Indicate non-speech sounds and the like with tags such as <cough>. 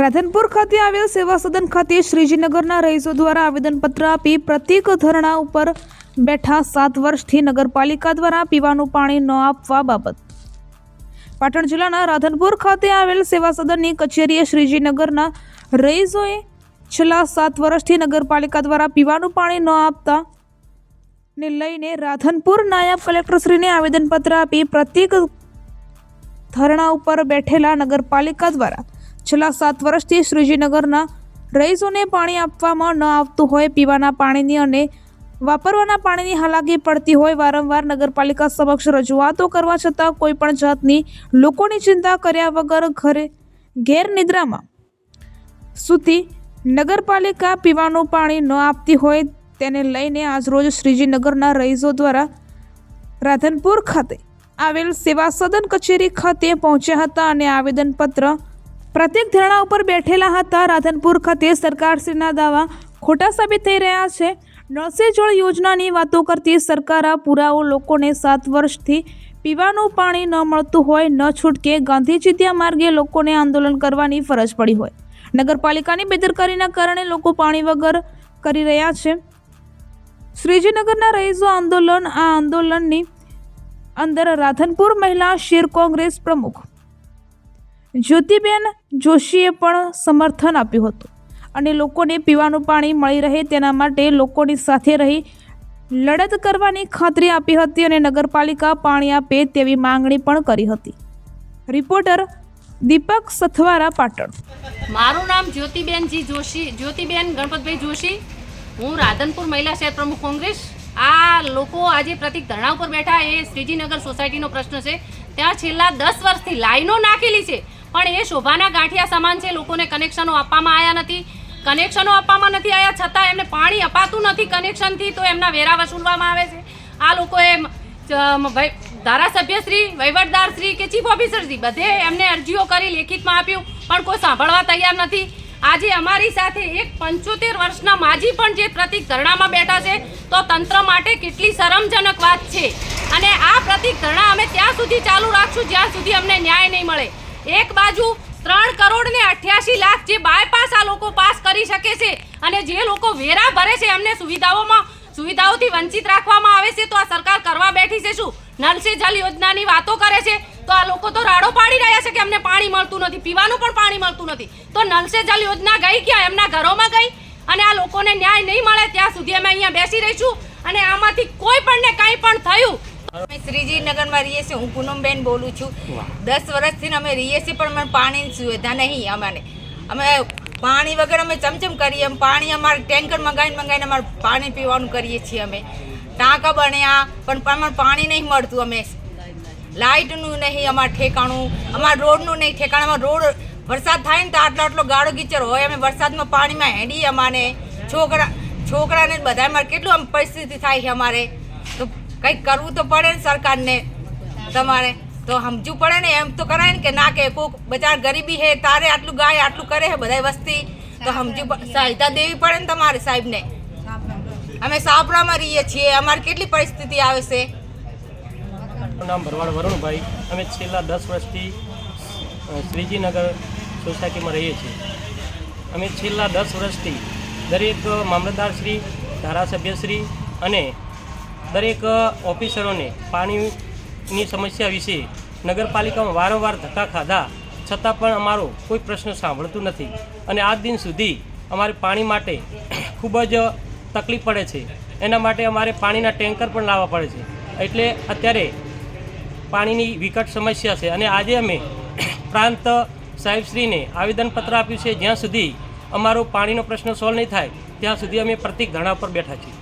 રાધનપુર ખાતે આવેલ સેવા સદન ખાતે શ્રીજીનગરના રહીશો દ્વારા આવેદનપત્ર આપી પ્રત્યેક ધરણા ઉપર બેઠા સાત વર્ષથી નગરપાલિકા દ્વારા પીવાનું પાણી ન આપવા બાબત. પાટણ જિલ્લાના રાધનપુર ખાતે આવેલ સેવા સદનની કચેરીએ શ્રીજીનગરના રહીશોએ છેલ્લા સાત વર્ષથી નગરપાલિકા દ્વારા પીવાનું પાણી ન આપતા ને લઈને રાધનપુર નાયબ કલેક્ટરશ્રીને આવેદનપત્ર આપી પ્રત્યેક ધરણા ઉપર બેઠેલા નગરપાલિકા દ્વારા છેલ્લા સાત વર્ષથી શ્રીજીનગરના રહીશોને પાણી આપવામાં ન આવતું હોય, પીવાના પાણીની અને વાપરવાના પાણીની હાલાકી પડતી હોય, વારંવાર નગરપાલિકા સમક્ષ રજૂઆતો કરવા છતાં કોઈ પણ જાતની લોકોની ચિંતા કર્યા વગર ઘરે ગેરનિદ્રામાં સુધી નગરપાલિકા પીવાનું પાણી ન આપતી હોય તેને લઈને આજરોજ શ્રીજીનગરના રહીશો દ્વારા રાધનપુર ખાતે આવેલ સેવા સદન કચેરી ખાતે પહોંચ્યા હતા અને આવેદનપત્ર પ્રત્યેક ધરણા ઉપર બેઠેલા હતા રાધનપુર ખાતે સરકારશ્રીના દાવા ખોટા સાબિત થઈ રહ્યા છે. નળસે જળ યોજનાની વાતો કરતી સરકાર આ પુરાવો લોકોને સાત વર્ષથી પીવાનું પાણી ન મળતું હોય, ન છૂટકે ગાંધીજી ત્યાં માર્ગે લોકોને આંદોલન કરવાની ફરજ પડી હોય. નગરપાલિકાની બેદરકારીના કારણે લોકો પાણી વગર કરી રહ્યા છે. શ્રીજીનગરના રહીશો આંદોલન, આ આંદોલનની અંદર રાધનપુર મહિલા શેર કોંગ્રેસ પ્રમુખ જ્યોતિબેન જોશીએ પણ સમર્થન આપ્યું હતું અને લોકોને પીવાનું પાણી મળી રહે તેના માટે લોકોની સાથે રહી લડત કરવાની ખાતરી આપી હતી અને નગરપાલિકા પાણી આપે તેવી માંગણી પણ કરી હતી. રિપોર્ટર દીપક સથવારા પાટણ. મારું નામ જ્યોતિબેનજી જોશી, જ્યોતિબેન ગણપતભાઈ જોશી. હું રાધનપુર મહિલા શહેર પ્રમુખ કોંગ્રેસ. આ લોકો આજે પ્રતિક ધરણા ઉપર બેઠા, એ શ્રીજીનગર સોસાયટીનો પ્રશ્ન છે. ત્યાં છેલ્લા દસ વર્ષથી લાઈનો નાખેલી છે. પણ એ શોભાના ગાંઠિયા સમાન છે, લોકોને કનેક્શનો આપવામાં આવ્યા નથી. કનેક્શનો આપવામાં નથી આવ્યા છતાં એમને પાણી અપાતું નથી કનેક્શનથી તો એમના વેરા વસૂલવામાં આવે છે. આ લોકોએ ધારાસભ્યશ્રી વહીવટદારશ્રી કે ચીફ ઓફિસરશ્રી બધે એમને અરજીઓ કરી લેખિતમાં આપ્યું, પણ કોઈ સાંભળવા તૈયાર નથી. આજે અમારી સાથે એક પંચોતેર વર્ષના માજી પણ જે પ્રતિક ધરણામાં બેઠા છે, તો તંત્ર માટે કેટલી શરમજનક વાત છે. અને આ પ્રતિક ધરણા અમે ત્યાં સુધી ચાલુ રાખશું, જ્યાં સુધી અમને ન્યાય નહીં મળે. એક બાજુ ત્રણ કરોડ ને અઠ્યાસી લાખ જે બાયપાસ આ લોકો પાસ કરી શકે છે અને જે લોકો વેરા ભરે છે, એમને સુવિધાઓમાં, સુવિધાઓથી વંચિત રાખવામાં આવે છે, તો આ સરકાર કરવા બેઠી છે શું? નલ સે જલ યોજનાની વાતો કરે છે, તો આ લોકો તો રાડો પાડી રહ્યા છે કે અમને પાણી મળતું નથી, પીવાનું પણ પાણી મળતું નથી. તો નલ સે જલ યોજના ગઈ ક્યાં? એમના ઘરોમાં ગઈ અને આ લોકોને ન્યાય નહીં મળે, ત્યાં સુધી અમે અહીંયા બેસી રહીશું અને આમાંથી કોઈ પણ ને કંઈ પણ થયું અમે શ્રીજીનગરમાં રહીએ છીએ. હું પૂનમબેન બોલું છું. દસ વર્ષથી અમે રહીએ છીએ પણ અમને પાણીની સુવિધા નહીં અમારે. અમે પાણી વગર અમે ચમચમ કરીએ. એમ પાણી અમારે ટેન્કર મંગાવીને મંગાવીને અમારે પાણી પીવાનું કરીએ છીએ અમે. ટાંકા બન્યા પણ અમારે પાણી નહીં મળતું અમે. લાઇટનું નહીં અમારે ઠેકાણું. અમાર રોડનું નહીં ઠેકાણું. અમારો રોડ વરસાદ થાય ને તો આટલો આટલો ગાળો ગીચર હોય. અમે વરસાદમાં પાણીમાં હેડીએ અમારે. છોકરા છોકરાને બધા અમારે કેટલું આમ પરિસ્થિતિ થાય છે અમારે. તો કંઈક કરવું તો પડે ને સરકારને તમારે. તો સમજવું પડે ને એમ તો કરાય ને કે ના કે કોક બચાર ગરીબી હે તારે આટલું ગાય આટલું કરે છે બધા વસ્તી. તો સમજવું સહાયતા દેવી પડે ને તમારે સાહેબને. અમે સાપરામાં રહીએ છીએ અમારે કેટલી પરિસ્થિતિ આવે છે? નામ ભરવાડ વરુણભાઈ. અમે છેલ્લા દસ વર્ષથી શ્રીજીનગર સોસાયટીમાં રહીએ છીએ. અમે છેલ્લા દસ વર્ષથી દરેક મામલતદારશ્રી ધારાસભ્યશ્રી અને દરેક ઓફિસરોને પાણીની સમસ્યા વિશે નગરપાલિકામાં વારંવાર ધક્કા ખાધા, છતાં પણ અમારો કોઈ પ્રશ્ન સાંભળતું નથી. અને આજ દિન સુધી અમારે પાણી માટે <clears throat> ખૂબ જ તકલીફ પડે છે. એના માટે અમારે પાણીના ટેન્કર પણ લાવવા પડે છે. એટલે અત્યારે પાણીની વિકટ સમસ્યા છે. અને આજે અમે <clears throat> પ્રાંત સાહેબશ્રીને આવેદનપત્ર આપ્યું છે. જ્યાં સુધી અમારો પાણીનો પ્રશ્ન સોલ્વ નહીં થાય, ત્યાં સુધી અમે પ્રતિક ધરણા પર બેઠા છીએ.